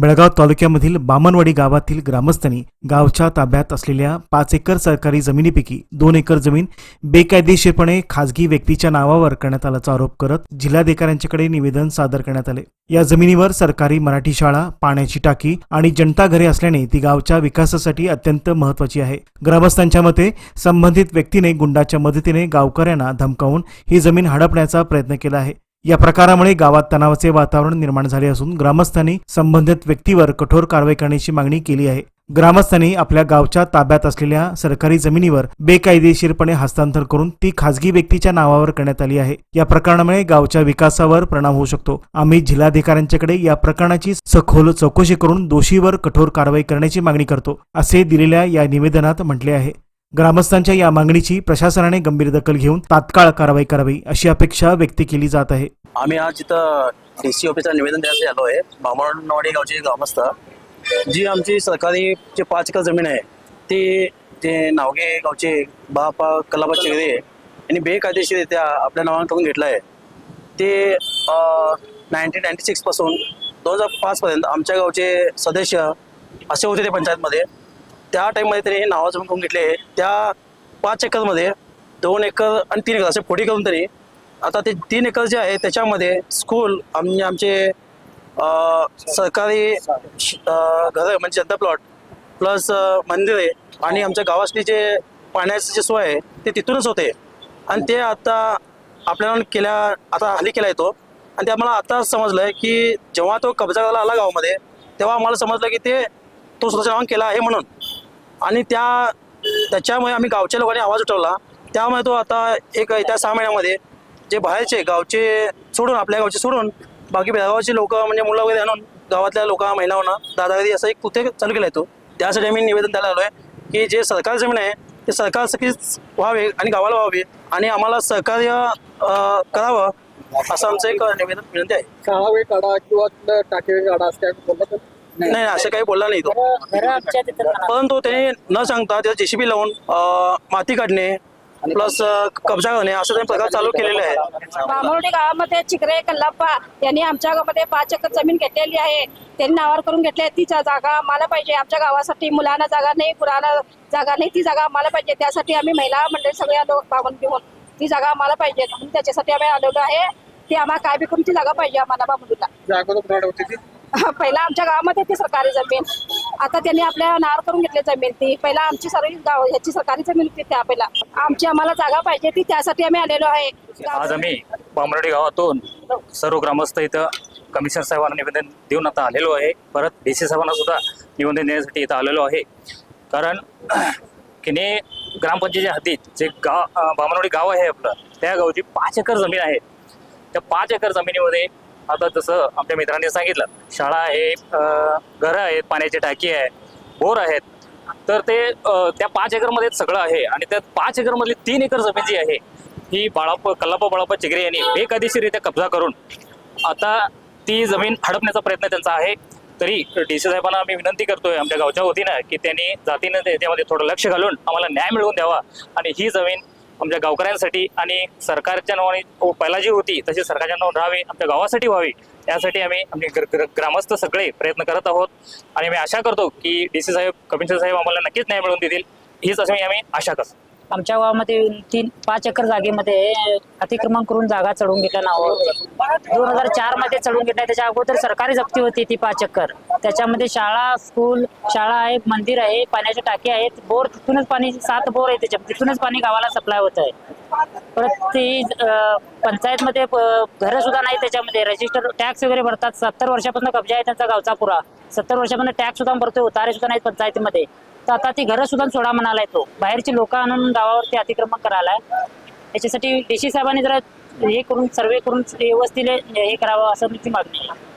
बेळगाव तालुक्यामधील बामनवाडी गावातील ग्रामस्थांनी गावच्या ताब्यात असलेल्या पाच एकर सरकारी जमिनीपैकी दोन एकर जमीन बेकायदेशीरपणे खासगी व्यक्तीच्या नावावर करण्यात आल्याचा आरोप करत जिल्हाधिकाऱ्यांच्याकडे निवेदन सादर करण्यात आले. या जमिनीवर सरकारी मराठी शाळा पाण्याची टाकी आणि जनता घरे असल्याने ती गावच्या विकासासाठी अत्यंत महत्वाची आहे. ग्रामस्थांच्या मते संबंधित व्यक्तीने गुंडाच्या मदतीने गावकऱ्यांना धमकावून ही जमीन हडपण्याचा प्रयत्न केला आहे. या प्रकारामुळे गावात तणावाचे वातावरण निर्माण झाले असून ग्रामस्थांनी संबंधित व्यक्तीवर कठोर कारवाई करण्याची मागणी केली आहे. ग्रामस्थांनी आपल्या गावच्या ताब्यात असलेल्या सरकारी जमिनीवर बेकायदेशीरपणे हस्तांतर करून ती खासगी व्यक्तीच्या नावावर करण्यात आली आहे. या प्रकरणामुळे गावच्या विकासावर परिणाम होऊ शकतो. आम्ही जिल्हाधिकाऱ्यांच्याकडे या प्रकरणाची सखोल चौकशी करून दोषीवर कठोर कारवाई करण्याची मागणी करतो असे दिलेल्या या निवेदनात म्हटले आहे. ग्रामस्थांच्या या मागणीची प्रशासनाने गंभीर दखल घेऊन तात्काळ कारवाई करावी अशी अपेक्षा व्यक्त केली जात आहे. आम्ही आज इथं डी सी ऑफिसला निवेदन द्यायला आलो आहे बामणवाडी गावचे ग्रामस्थ जी आमची सरकारी जे पाच एकर जमीन आहे ती ते नावगे गावचे बापा कलाबा चिगरे यांनी बेकायदेशीररित्या आपल्या नावानं करून घेतलं आहे ते नाईन्टीन नाईन्टी सिक्सपासून दोन हजार पाचपर्यंत आमच्या गावचे सदस्य असे होते ते पंचायतमध्ये. त्या टाईममध्ये त्यांनी हे नावं जमीन करून घेतले त्या पाच एकरमध्ये दोन एकर आणि तीन एकर असे फोडी करून तरी आता ते तीन एकर जे आहे त्याच्यामध्ये स्कूल आम्ही आमचे सरकारी श- घरं म्हणजे जनता प्लॉट प्लस मंदिर आहे आणि आमच्या गावातली जे पाण्याची जे सोय आहे ते तिथूनच होते. आणि ते आता आपल्याला केल्या आता हल्ली केला येतो. आणि ते आम्हाला आता समजलं आहे की जेव्हा तो कब्जा करायला आला गावामध्ये तेव्हा आम्हाला समजलं की ते तो स्वतःच्या नावाने केला आहे म्हणून. आणि त्या त्याच्यामुळे आम्ही गावच्या लोकांनी आवाज उठवला. त्यामुळे तो आता एक येत्या सहा महिन्यामध्ये जे बाहेरचे गावचे सोडून आपल्या गावचे सोडून बाकी बेळगावचे लोक म्हणजे मुलं वगैरे आणून गावातल्या लोक महिलांना दादागिरी असं एक कुठे चालू केला आहे तो. त्यासाठी आम्ही निवेदन द्यायला आलो आहे की जे सरकारी जमीन आहे ते सरकार सगळीच व्हावे आणि गावाला व्हावे आणि आम्हाला सहकार्य करावं असं आमचं एक निवेदन विनंती आहे. काढा किंवा टाके काढा असं काय नाही असं काही बोलला नाही तो. परंतु त्यांनी न सांगता त्याला जेसीबी लावून अं, माती काढणे प्लस कब्जा करणे असं त्यांनी प्रकार चालू केलेले आहे. बामणोडी गावामध्ये चिकरे कल्लाप्पा यांनी आमच्या गावामध्ये पाच एकर जमीन घेतलेली आहे. त्यांनी नावावर करून घेतली आहे. जागा आम्हाला पाहिजे. आमच्या गावासाठी मुलांना जागा नाही पुराणा जागा नाही. ती जागा आम्हाला पाहिजे. त्यासाठी आम्ही महिला मंडळी सगळ्या लोक बागून घेऊन. ती जागा आम्हाला पाहिजे. म्हणून त्याच्यासाठी आम्ही आलेलो आहे. ती आम्हाला काय बी करून ती जागा पाहिजे आम्हाला बामणूला जागा कुणाकडे होती ती? पहिला आमच्या गावामध्ये ती सरकारी जमीन. आता त्यांनी आपल्या नावावर करून घेतली जमीन ती. पहिला आमची सर्व गाव ह्याची सरकारी जमीन होती त्या पहिला. आमची आम्हाला जागा पाहिजे ती त्यासाठी आम्ही आलेलो आहे. आज आम्ही बामरडी गावातून सर्व ग्रामस्थ इथं कमिशनर साहेबांना निवेदन देऊन आता आलेलो आहे. परत डी सी साहेबांना सुद्धा निवेदन देण्यासाठी इथं आलेलो आहे. कारण किने ग्रामपंचायतीच्या हद्दीत जे गाव बामनवाडी गाव आहे आपलं त्या गावची पाच एकर जमीन आहे. त्या पाच एकर जमिनीमध्ये आता जसं आपल्या मित्रांनी सांगितलं शाळा आहे घरं आहेत पाण्याची टाकी आहे बोर आहेत तर ते त्या पाच एकरमध्ये सगळं आहे आणि त्या पाच एकरमधली तीन एकर जमीन जी आहे ही बाळाप कल्लापा बाळाप्पा चिगरे यांनी बेकायदेशीररित्या कब्जा करून आता ती जमीन हडपण्याचा प्रयत्न त्यांचा आहे. तरी डी सी साहेबांना आम्ही विनंती करतोय आमच्या गावच्या वतीनं की त्यांनी जातीनं त्याच्यामध्ये थोडं लक्ष घालून आम्हाला न्याय मिळवून द्यावा आणि ही जमीन आमच्या गावकऱ्यांसाठी आणि सरकारच्या नावाने पहिला जी होती तशी सरकारच्या नावाने राहावी आमच्या गावासाठी व्हावी यासाठी आम्ही आमचे ग्रामस्थ सगळे प्रयत्न करत आहोत. आणि मी आशा करतो की डी सी साहेब कमिशनर साहेब आम्हाला नक्कीच न्याय मिळवून देतील. हीच अशी आम्ही आशा करतो. आमच्या गावामध्ये तीन पाच एकर जागेमध्ये अतिक्रमण करून जागा चढवून घेतल्या नावावर. दोन हजार चारमध्ये चढवून घेतल्या. त्याच्या अगोदर सरकारी जप्ती होती ती पाच एकर. त्याच्यामध्ये शाळा स्कूल शाळा आहे मंदिर आहे पाण्याच्या टाकी आहेत. बोर तिथूनच पाणी सात बोर आहे त्याच्या तिथूनच पाणी गावाला सप्लाय होत आहे परत ती पंचायतमध्ये घर सुद्धा नाही त्याच्यामध्ये. रजिस्टर टॅक्स वगैरे भरतात. सत्तर वर्षापासून कब्जा आहे त्यांचा गावचा पुरा. सत्तर वर्षापासून टॅक्स सुद्धा भरतोय उतारे सुद्धा नाहीत पंचायतीमध्ये. तर आता ती घरं सुद्धा सोडा म्हणालाय तो. बाहेरची लोक आणून गावावरती अतिक्रमण करायलाय. याच्यासाठी डीसी साहेबांनी जरा हे करून सर्वे करून व्यवस्थित हे करावं असं मी मागणी आहे.